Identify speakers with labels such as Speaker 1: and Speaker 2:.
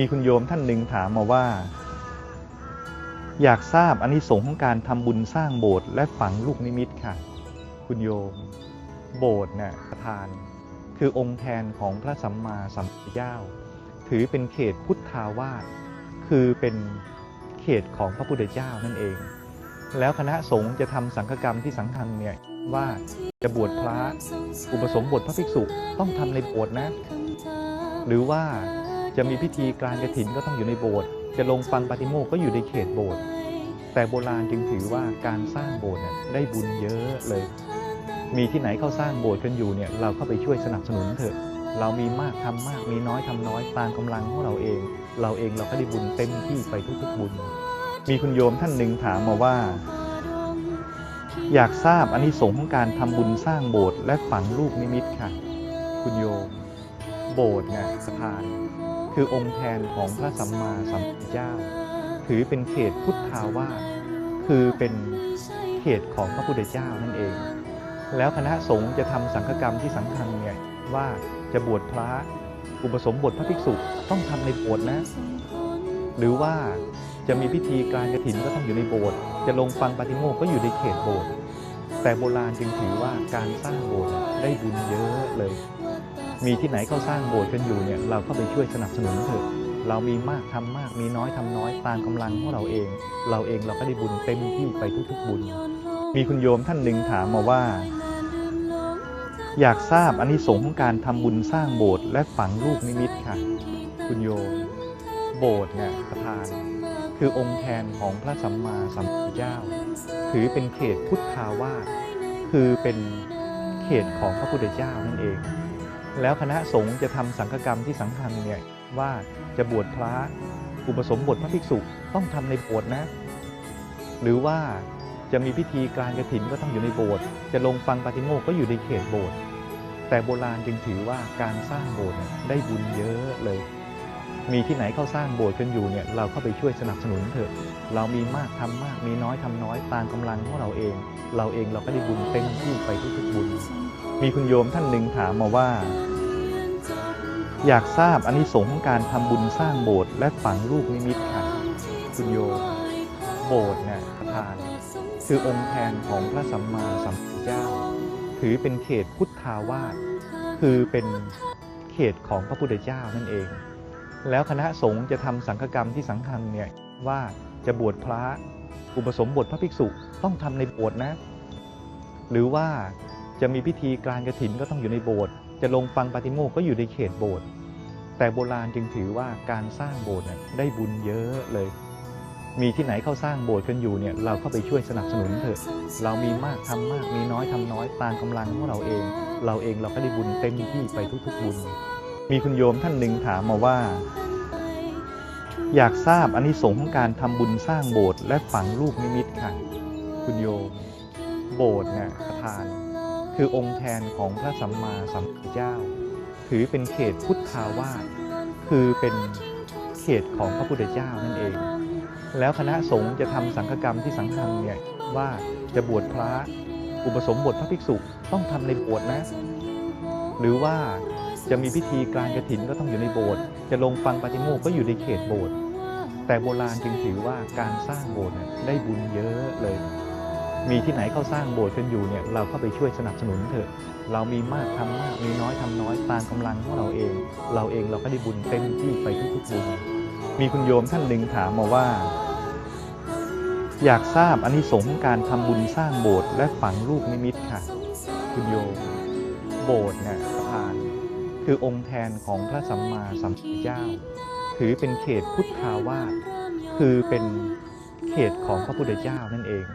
Speaker 1: มีคุณโยมท่านหนึ่งถามมาว่า อยากทราบอานิสงส์ของการทำบุญสร้างโบสถ์และฝังลูกนิมิตค่ะ คุณโยม โบสถ์เนี่ยประธาน คือองค์แทนของพระสัมมาสัมพุทธเจ้า ถือเป็นเขตพุทธาวาสคือเป็นเขตของพระพุทธเจ้านั่นเอง แล้วคณะสงฆ์จะทำสังฆกรรมที่สังฆังเนี่ยว่าจะบวชพระอุปสมบทพระภิกษุต้องทำในโบสถ์นะ หรือว่า จะมีพิธีการกระถินก็ต้องอยู่ในโบสถ์จะลงฟังปาติโมกข์ก็อยู่ในเขตโบสถ์แต่โบราณจึงถือว่าการสร้างโบสถ์เนี่ยได้บุญเยอะเลย มีที่ไหนเขาสร้างโบสถ์กันอยู่เนี่ยเราเข้าไปช่วยสนับสนุนเถอะ เรามีมากทำมากมีน้อยทำน้อยตามกำลังของเราเอง เราเองเราก็ได้บุญเต็มที่ไปทุกๆบุญ มีคุณโยมท่านหนึ่งถามมาว่า อยากทราบอานิสงส์ของการทำบุญสร้างโบสถ์และฝังลูกนิมิตค่ะ คุณโยม โบสถ์เนี่ยประธาน คือองค์แทนของพระสัมมาสัมพุทธเจ้า ถือเป็นเขตพุทธาวาสคือเป็นเขตของพระพุทธเจ้านั่นเอง แล้วคณะสงฆ์จะทำสังฆกรรมที่สังฆังเนี่ยว่าจะบวชพระอุปสมบทพระภิกษุต้องทำในโบสถ์นะ หรือว่าจะมีพิธีการกระถินก็ต้องอยู่ในโบสถ์จะลงฟังปาติโมกข์ก็อยู่ในเขตโบสถ์แต่โบราณจึงถือว่าการสร้างโบสถ์ได้บุญเยอะเลย มีที่ไหนเขาสร้างโบสถ์กันอยู่เนี่ยเราเข้าไปช่วยสนับสนุนเถอะเรามีมากทำมากมีน้อยทำน้อยตามกำลังของเราเอง เราเองเราก็ได้บุญเต็มที่ไปทุกๆบุญ มีคุณโยมท่านหนึ่งถามมาว่า อยากทราบอานิสงส์ของการทำบุญสร้างโบสถ์และฝังลูกนิมิตค่ะ คุณโยม โบสถ์เนี่ยประธาน คือองค์แทนของพระสัมมาสัมพุทธเจ้า ถือเป็นเขตพุทธาวาสคือเป็นเขตของพระพุทธเจ้านั่นเอง แล้วคณะสงฆ์จะทำสังฆกรรมที่สังฆังเนี่ยว่าจะบวชพระอุปสมบทพระภิกษุต้องทำในโบสถ์นะ หรือว่าจะมีพิธีกลารกระถินก็ต้องอยู่ในโบสถ์จะลงฟังปาติโมกก็อยู่ในเขตโบสถ์แต่โบราณจึงถือว่าการสร้างโบสถ์ได้บุญเยอะเลย มีที่ไหนเขาสร้างโบสถ์กันอยู่เนี่ยเราเข้าไปช่วยสนับสนุนเถอะ เรามีมากทำมากมีน้อยทำน้อยตามกำลังของเราเอง เราเองเราก็ได้บุญเต็มที่ไปทุกๆบุญ มีคุณโยมท่านหนึ่งถามมาว่า อยากทราบอานิสงส์ของการทำบุญสร้างโบสถ์และฝังลูกนิมิตค่ะคุณโยโบสถ์เนี่ยประธาน คือองค์แทนของพระสัมมาสัมพุทธเจ้า ถือเป็นเขตพุทธาวาสคือเป็นเขตของพระพุทธเจ้านั่นเอง แล้วคณะสงฆ์จะทำสังฆกรรมที่สังฆังเนี่ยว่าจะบวชพระอุปสมบทพระภิกษุต้องทำในโบสถ์นะ หรือว่าจะมีพิธีกลารกระถินก็ต้องอยู่ในโบสถ์ จะลงฟังปาติโมกข์ก็อยู่ในเขตโบสถ์แต่โบราณจึงถือว่าการสร้างโบสถ์เนี่ยได้บุญเยอะเลย มีที่ไหนเข้าสร้างโบสถ์กันอยู่เนี่ยเราเข้าไปช่วยสนับสนุนเถอะ เรามีมากทำมาก มีน้อยทำน้อยตามกำลังของเราเอง เราเองเราก็ได้บุญเต็มที่ไปทุกๆบุญ มีคุณโยมท่านหนึ่งถามมาว่า อยากทราบอานิสงส์ของการทำบุญสร้างโบสถ์และฝังลูกนิมิตค่ะ คุณโยม โบสถ์เนี่ยประธาน คือองค์แทนของพระสัมมาสัมพุทธเจ้า ถือเป็นเขตพุทธาวาสคือเป็นเขตของพระพุทธเจ้านั่นเอง แล้วคณะสงฆ์จะทำสังฆกรรมที่สังฆังเนี่ยว่าจะบวชพระอุปสมบทพระภิกษุต้องทำในโบสถ์นะ หรือว่าจะมีพิธีกลารกระถินก็ต้องอยู่ในโบสถ์จะลงฟังปาติโมกข์ก็อยู่ในเขตโบสถ์แต่โบราณจึงถือว่าการสร้างโบสถ์ได้บุญเยอะเลย มีที่ไหนเขาสร้างโบสถ์กันอยู่เนี่ยเราเข้าไปช่วยสนับสนุนเถอะเรามีมากทำมากมีน้อยทำน้อยตามกำลังของเราเอง เราเองเราก็ได้บุญเต็มที่ไปทุกๆบุญมีคุณโยมท่านหนึ่งถามมาว่า อยากทราบอานิสงส์ของการทำบุญสร้างโบสถ์และฝังลูกนิมิตค่ะ คุณโยม โบสถ์เนี่ยประธาน คือองค์แทนของพระสัมมาสัมพุทธเจ้า ถือเป็นเขตพุทธาวาสคือเป็นเขตของพระพุทธเจ้านั่นเอง